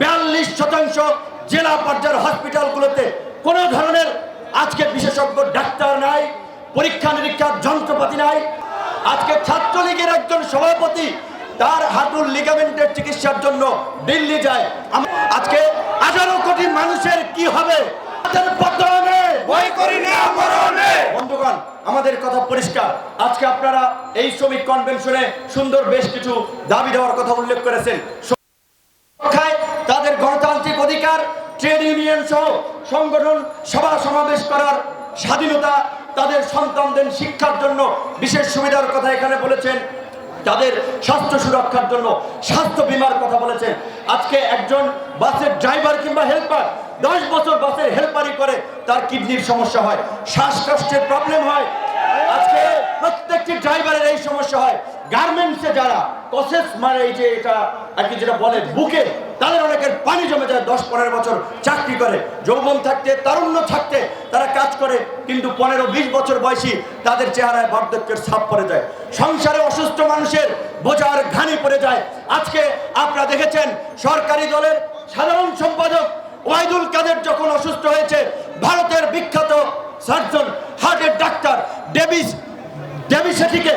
বিয়াল্লিশ শতাংশ জেলা পর্যায়ের হসপিটালগুলোতে কোনো ধরনের আজকে বিশেষজ্ঞ ডাক্তার নাই পরীক্ষা নিরীক্ষার যন্ত্রপাতি নাই। আজকে ছাত্রলীগের একজন সভাপতি তার হাঁটুর লিগামেন্টের চিকিৎসার জন্য দিল্লি যায়। আজকে আঠারো কোটি মানুষের কি হবে? বন্ধুগণ আমাদের কথা পরিষ্কার। আজকে আপনারা এই শ্রমিক কনভেনশনে সুন্দর বেশ কিছু দাবি দেওয়ার কথা উল্লেখ করেছেন। ট্রেড ইউনিয়ন সহ সংগঠন সভা সমাবেশ করার স্বাধীনতা তাদের সন্তানদের শিক্ষার জন্য বিশেষ সুবিধার কথা এখানে বলেছেন। তাদের স্বাস্থ্য সুরক্ষার জন্য স্বাস্থ্য বিমার কথা বলেছেন। আজকে একজন বাসের ড্রাইভার কিংবা হেল্পার দশ বছর বাসের হেল্পারই করে, তার কিডনির সমস্যা হয়, শ্বাসকষ্টের প্রবলেম হয়। আজকে ড্রাইভারের এই সমস্যা হয়। গার্মেন্টসে যারা প্রসেস মানে এই যে এটা আর কি যেটা বলে বুকে, তাদের অনেকের পানি জমে যায়, দশ পনেরো বছর চাকরি করে। যৌবন থাকতে, তারুণ্য থাকতে তারা কাজ করে, কিন্তু পনেরো বিশ বছর বয়সী তাদের চেহারায় বার্ধক্যের ছাপ পড়ে যায়। সংসারে অসুস্থ মানুষের বোঝার ঘানি পড়ে যায়। আজকে আপনারা দেখেছেন, সরকারি দলের সাধারণ সম্পাদক ওয়াইদুল কাদের যখন অসুস্থ হয়েছে, ভারতের বিখ্যাত সার্জন হার্টের ডাক্তার ডেভিস ডেভি সেটিকে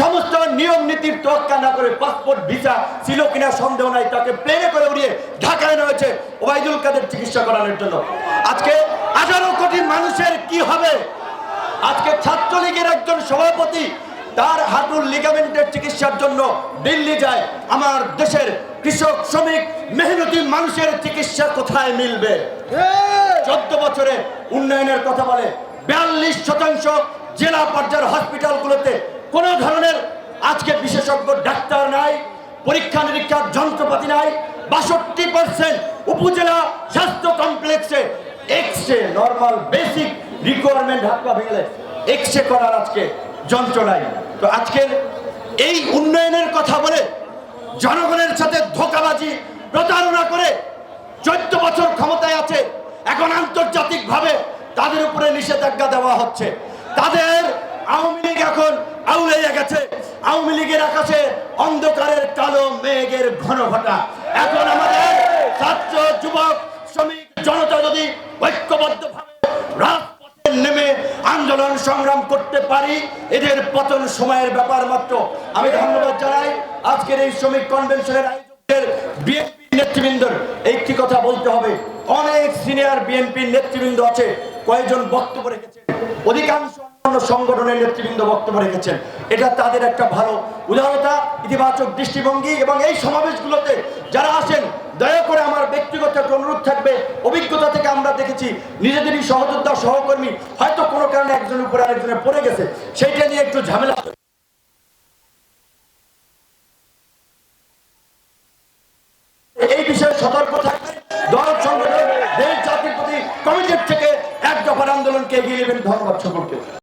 সমস্ত নিয়ম নীতির তোয়াক্কা না করে পাসপোর্ট ভিসা ছিল কিনা সন্দেহ নাই তাকে প্লেনে করে উড়িয়ে ঢাকায় নেওয়া হয়েছে ওবায়দুল কাদের চিকিৎসা করানোর জন্য। আজকে আঠারো কোটি মানুষের কি হবে? আজকে ছাত্রলীগের একজন সভাপতি তার হাঁটুর লিগামেন্টের চিকিৎসার জন্য দিল্লি যায়। আমার দেশের কৃষক শ্রমিক মেহনতি মানুষের চিকিৎসা কোথায় মিলবে? চোদ্দ বছরে উন্নয়নের কথা বলে বিয়াল্লিশ শতাংশ জেলা পর্যায়ের হসপিটালগুলোতে কোনো ধরনের আজকে বিশেষজ্ঞ ডাক্তার নাই, পরীক্ষা নিরীক্ষার যন্ত্রপাতি নাই, বাষট্টি পার্সেন্ট উপজেলা স্বাস্থ্য কমপ্লেক্সে X ray normal basic requirement হাত পা ভেঙে এক্স রে করার আজকে যন্ত্র নাই। তো আজকের এই উন্নয়নের কথা বলে জনগণের সাথে ধোকাবাজি, প্রতারণা করে চোদ্দ বছর ক্ষমতায় আছে, এখন আন্তর্জাতিকভাবে তাদের উপরে নিষেধাজ্ঞা দেওয়া হচ্ছে। তাদের আওয়ামী লীগ এখন আউলাইয়া গেছে। আওয়ামী লীগের আকাশে অন্ধকারের কালো মেঘের ঘন ঘটা। এখন আমাদের ছাত্র, যুবক, শ্রমিক, জনতা যদি ঐক্যবদ্ধ ভাবে রাজপথে নেমে আন্দোলন সংগ্রাম করতে পারি, এদের পতন সময়ের ব্যাপার মাত্র। আমি ধন্যবাদ জানাই আজকের এই শ্রমিক কনভেনশনের আয়োজকদের বিএনপি নেতৃবৃন্দর। একটি কথা বিএনপির নেতৃবৃন্দ আছে, কয়েকজন বক্তব্য রেখেছেন। অধিকাংশ সংগঠনের নেতৃবৃন্দ বক্তব্য রেখেছেন। এটা তাদের একটা ভালো উদারতা, ইতিবাচক দৃষ্টিভঙ্গি এবং এই সমাবেশগুলোতে যারা আসেন, দয়া করে আমার ব্যক্তিগত একটা অনুরোধ থাকবে। অভিজ্ঞতা থেকে আমরা দেখেছি, নিজেদেরই সহযোদ্ধা সহকর্মী হয়তো কোনো কারণে একজনের উপরে আরেকজনের পড়ে গেছে। সেইটা নিয়ে একটু ঝামেলা থেকে আন্দোলনকে এগিয়ে নেবেন ধন্যবাদ সকলকে।